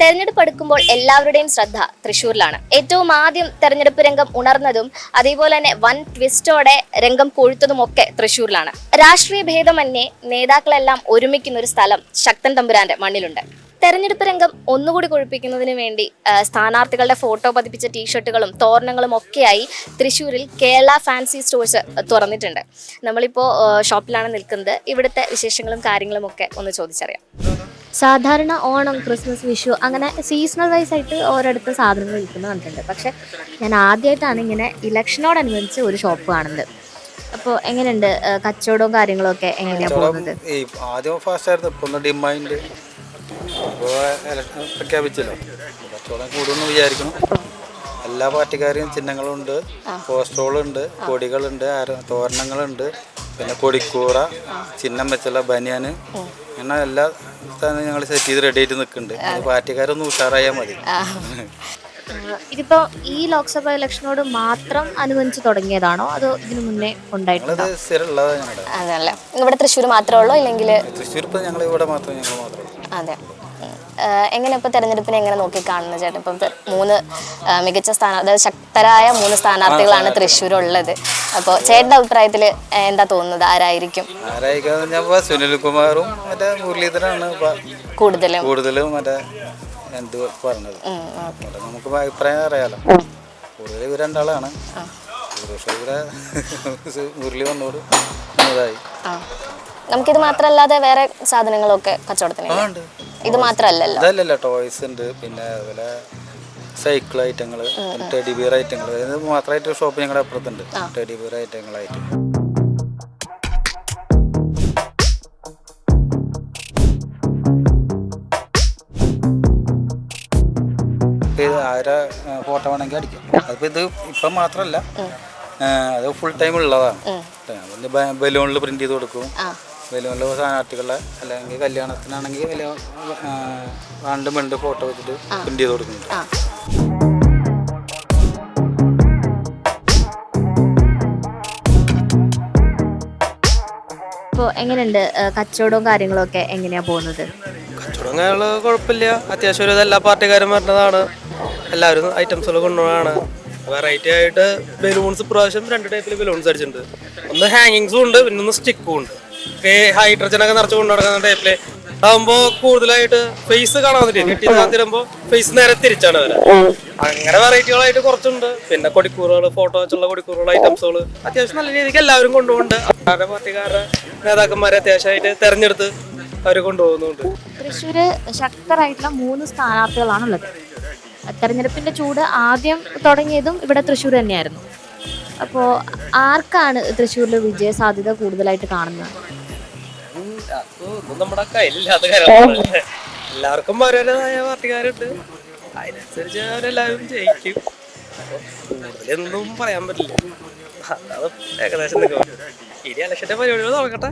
തെരഞ്ഞെടുപ്പ് അടുക്കുമ്പോൾ എല്ലാവരുടെയും ശ്രദ്ധ തൃശൂരിലാണ് ഏറ്റവും ആദ്യം തെരഞ്ഞെടുപ്പ് രംഗം ഉണർന്നതും അതേപോലെ തന്നെ വൻ ട്വിസ്റ്റോടെ രംഗം കൊഴുത്തതും ഒക്കെ തൃശൂരിലാണ് രാഷ്ട്രീയ ഭേദമന്യേ നേതാക്കളെല്ലാം ഒരുമിക്കുന്ന ഒരു സ്ഥലം ശക്തൻ തമ്പുരാന്റെ മണ്ണിലുണ്ട്. തെരഞ്ഞെടുപ്പ് രംഗം ഒന്നുകൂടി കൊഴുപ്പിക്കുന്നതിന് വേണ്ടി സ്ഥാനാർത്ഥികളുടെ ഫോട്ടോ പതിപ്പിച്ച ടീഷർട്ടുകളും തോരണങ്ങളും ഒക്കെയായി തൃശ്ശൂരിൽ കേരള ഫാൻസി സ്റ്റോഴ്സ് തുറന്നിട്ടുണ്ട്. നമ്മളിപ്പോൾ ഷോപ്പിലാണ് നിൽക്കുന്നത്. ഇവിടുത്തെ വിശേഷങ്ങളും കാര്യങ്ങളും ഒക്കെ ഒന്ന് ചോദിച്ചറിയാം. സാധാരണ ഓണം ക്രിസ്മസ് വിഷു അങ്ങനെ സീസണൽ വൈസ് ആയിട്ട് ഓരോരുത്തർ സാധനങ്ങൾ വിൽക്കുന്ന കണ്ടിട്ടുണ്ട്. പക്ഷെ ഞാൻ ആദ്യമായിട്ടാണ് ഇങ്ങനെ ഇലക്ഷനോടനുബന്ധിച്ച് ഒരു ഷോപ്പ് കാണുന്നത്. അപ്പോൾ എങ്ങനെയുണ്ട് കച്ചവടവും കാര്യങ്ങളും ഒക്കെ എങ്ങനെയാണ് പോകുന്നത്? ആദ്യം ഫാസ്റ്റ് ആയിരുന്നു ഇപ്പൊ ഡിമാൻഡ് ഇപ്പോൾ ഇലക്ഷൻ പ്രഖ്യാപിച്ചല്ലോ. കച്ചവടം കൂടുമെന്ന് വിചാരിക്കണം എല്ലാ പാർട്ടിക്കാരെയും ചിഹ്നങ്ങളുണ്ട്. പോസ്റ്ററുകളുണ്ട് കൊടികളുണ്ട് തോരണങ്ങളുണ്ട്. പിന്നെ കൊടിക്കൂറ ചിഹ്നം വെച്ചുള്ള ബനിയാന്. അങ്ങനെ എല്ലാ സാധനവും ഞങ്ങൾ സെറ്റ് ചെയ്ത് റെഡി ആയിട്ട് നിൽക്കുന്നുണ്ട് അത്. പാർട്ടിക്കാരൊന്ന് ഉഷാറായാൽ മതി. ഇതിപ്പോ ഈ ലോക്സഭ ഇലക്ഷനോട് മാത്രം അനുബന്ധിച്ച് തുടങ്ങിയതാണോ? അതോ ഇതിനു മുന്നേ ഉണ്ടായിട്ടുണ്ടോ? അതല്ലേ. ഇവിടെ തൃശ്ശൂർ മാത്രമേ ഉള്ളൂ? അല്ലെങ്കിൽ തൃശ്ശൂർ ഇപ്പൊ ഞങ്ങൾ ഇവിടെ മാത്രം ഞങ്ങൾ മാത്രമേ അതെ. എങ്ങനെ ഇപ്പോൾ തെരഞ്ഞെടുപ്പിനെ എങ്ങനെ നോക്കി കാണുന്നത് ചേട്ടൻ? ഇപ്പം മൂന്ന് മികച്ച സ്ഥാന അതായത് ശക്തരായ മൂന്ന് സ്ഥാനാർത്ഥികളാണ് തൃശ്ശൂരുള്ളത്. അപ്പോൾ ചേട്ടന്റെ അഭിപ്രായത്തിൽ എന്താ തോന്നുന്നത്? ആരായിരിക്കും? സുനിൽകുമാറും മറ്റേ മുരളീധരനാണ് ഇപ്പൊ. കൂടുതലും. കൂടുതലും മറ്റേ എന്ത് പറഞ്ഞത്? നമുക്ക് അഭിപ്രായം അറിയാലോ. കൂടുതൽ ഇവർ രണ്ടാളാണ്. മുരളി വന്നോട് ഇതായി. നമുക്കിത് മാത്രമല്ലാതെ വേറെ സാധനങ്ങളൊക്കെ കച്ചവടത്തിന് ഇത് മാത്രമല്ലല്ലോ അതല്ലല്ലോ ടോയ്സ് ഉണ്ട്. പിന്നെ അതുപോലെ സൈക്കിൾ ഐറ്റങ്ങൾ ടെഡി ബിയർ ഐറ്റങ്ങൾ ഇത് മാത്രമായിട്ട് ഷോപ്പ് ഞങ്ങളുടെ അപ്പുറത്തുണ്ട്. ടെഡി ബിയർ ഐറ്റങ്ങളായിട്ട് ഫോട്ടോ വേണമെങ്കിൽ അടിക്കാം. അതിപ്പോൾ ഇത് ഇപ്പം മാത്രമല്ല അത് ഫുൾ ടൈം ഉള്ളതാണ്. ബലൂണിൽ പ്രിന്റ് ചെയ്ത് കൊടുക്കും. ബലൂണിൽ സ്ഥാനാർത്ഥികളുടെ അല്ലെങ്കിൽ കല്യാണത്തിനാണെങ്കിൽ വലിയ വേണ്ട മെണ്ട് ഫോട്ടോ വെച്ചിട്ട് പ്രിന്റ് ചെയ്ത് കൊടുക്കുന്നുണ്ട്. ഇപ്പോൾ എങ്ങനെയുണ്ട് കച്ചവടവും കാര്യങ്ങളും ഒക്കെ എങ്ങനെയാ പോകുന്നത്? കച്ചവടം കാര്യങ്ങൾ കുഴപ്പമില്ല. അത്യാവശ്യം ഒരു എല്ലാ പാർട്ടിക്കാരും വരുന്നതാണ്. എല്ലാവരും ഐറ്റംസുകൾ കൊണ്ടുപോകാണ് വെറൈറ്റി ആയിട്ട് ബലൂൺസ് പ്രാവശ്യം രണ്ട് ടൈപ്പിൽ ബലൂൺസ് അടിച്ചിട്ടുണ്ട്. ഒന്ന് ഹാങ്ങിങ്സും ഉണ്ട് പിന്നെ ഒന്ന് സ്റ്റിക്കും ഉണ്ട്. ഹൈഡ്രജൻ ഒക്കെ നിറച്ച് കൊണ്ടു നടക്കുന്ന ടൈപ്പിൽ ആകുമ്പോ കൂടുതലായിട്ട് ഫേസ് കാണാൻ പറ്റില്ല കെട്ടി താത്തിടുമ്പോ ഫേസ് നേരെ തിരിച്ചാണ് വരെ. അങ്ങനെ വെറൈറ്റികളായിട്ട് കുറച്ചുണ്ട്. പിന്നെ കൊടിക്കൂറുകൾ ഫോട്ടോ വെച്ചുള്ള കൊടിക്കൂറുകൾ ഐറ്റംസുകൾ അത്യാവശ്യം നല്ല രീതിക്ക് എല്ലാവരും കൊണ്ടുപോകുന്നുണ്ട്. അവരുടെ പാർട്ടിക്കാരുടെ നേതാക്കന്മാരെ അത്യാവശ്യമായിട്ട് തെരഞ്ഞെടുത്ത് അവർ കൊണ്ടുപോകുന്നുണ്ട്. തൃശ്ശൂര് ശക്തരായിട്ടുള്ള മൂന്ന് സ്ഥാനാർത്ഥികളാണുള്ളത്. തെരഞ്ഞെടുപ്പിന്റെ ചൂട് ആദ്യം തുടങ്ങിയതും ഇവിടെ തൃശ്ശൂർ തന്നെയായിരുന്നു. അപ്പോൾ ആർക്കാണ് തൃശ്ശൂരിൽ വിജയ സാധ്യത കൂടുതലായിട്ട് കാണുന്നത്? അതൊന്നും നമ്മുടെ കയ്യിലില്ലാത്ത കാര്യമാണ് എല്ലാവർക്കും ഓരോരുതായ പാർട്ടിക്കാരുണ്ട്. അതിനനുസരിച്ച് അവരെല്ലാവരും ജയിക്കും. കൂടുതലൊന്നും പറയാൻ പറ്റില്ല. അതാണ് ഏകദേശം ഇനി ഇലക്ഷന്റെ പരിപാടികൾ തുടങ്ങട്ടെ.